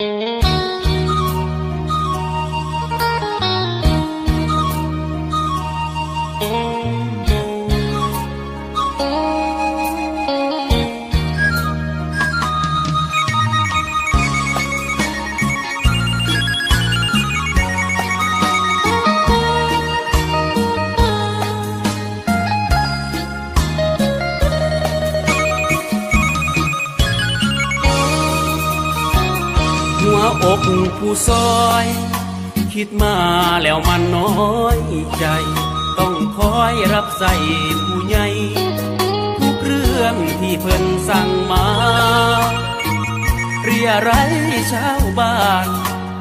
Mm-hmm. หัวอกผู้ซอย คิดมาแล้วมันน้อยใจ ต้องคอยรับใส่ผู้ใหญ่ทุกเรื่องที่เพิ่นสั่งมา เรียไรชาวบ้าน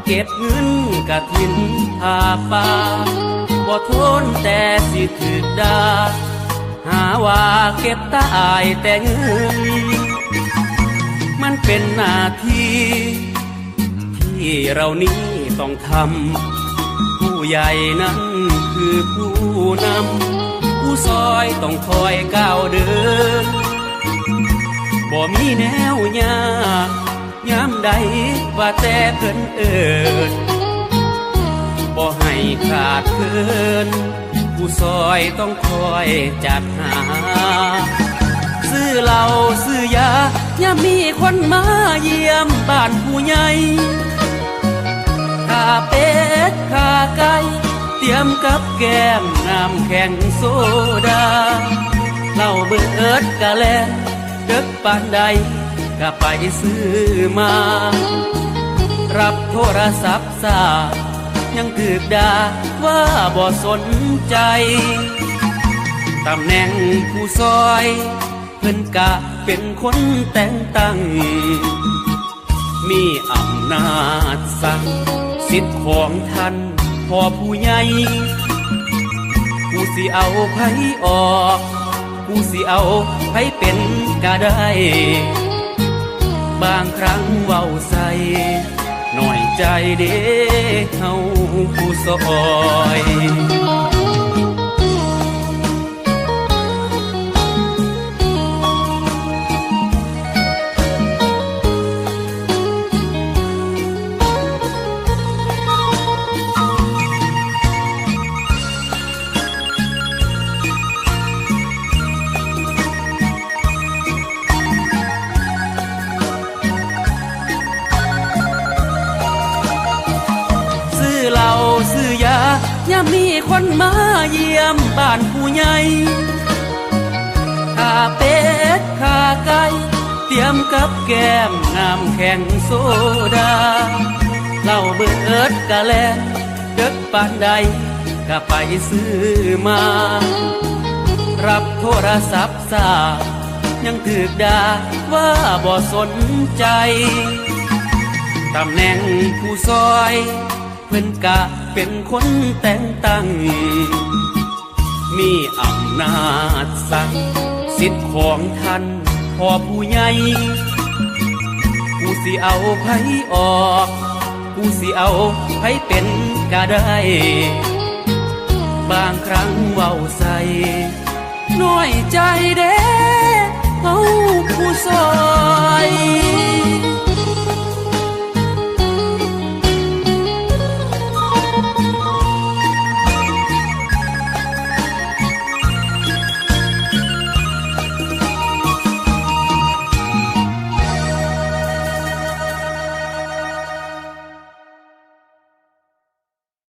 เก็บเงินกะทินพาปาบ่ทนแต่สิถึกดาหาว่าเก็บตายแต่เงิน มันเป็นหน้าที่ เรานี้ต้องทำผู้ใหญ่นั้นคือผู้นำผู้ซอยต้องคอยก้าวเดินบ่มีแนวยากยามใดว่าแต่เพิ่นเอินบ่ให้ขาดเคิน ผู้ซอยต้องคอยจัดหา ซื้อเหล้าซื้อยายามมีคนมาเยี่ยมบ้านผู้ใหญ่ แก้มน้ำแข็งโซดาเหล้าเบิดกะแลเด็กปานใดก็ไปซื้อมา รับโทรศัพท์สายังถือกดาว่าบ่สนใจ ตำแหน่งผู้ซอย เพิ่นกะเป็นคนแต่งตั้ง มีอำนาจสั่งสิทธิ์ของท่านพอผู้ใหญ่ กูสิเอาไผออก กูสิเอาไผเป็นก็ได้ บางครั้งเว้าใส่หน่อยใจเด้เฮาผู้ซอย ซื้อยายามมีคนมาเยี่ยมบ้านผู้ใหญ่ข้าเป็ดข้าไก่เตรียมกับแก้มน้ำแข็งโซดาเหล้าเบิดกะแลเด็กปานใดก็ไปซื้อมา รับโทรศัพท์สายังถือดาว่าบ่สนใจ ตำแหน่งผู้ซอย เพิ่นกะเป็นคนแต่งตั้ง มีอำนาจสั่งสิทธิ์ของท่านพอผู้ใหญ่ผู้สิเอาไผออกผู้สิเอาไผเป็นก็ได้ บางครั้งเว้าใส่น้อยใจเด้เอาผู้ซอย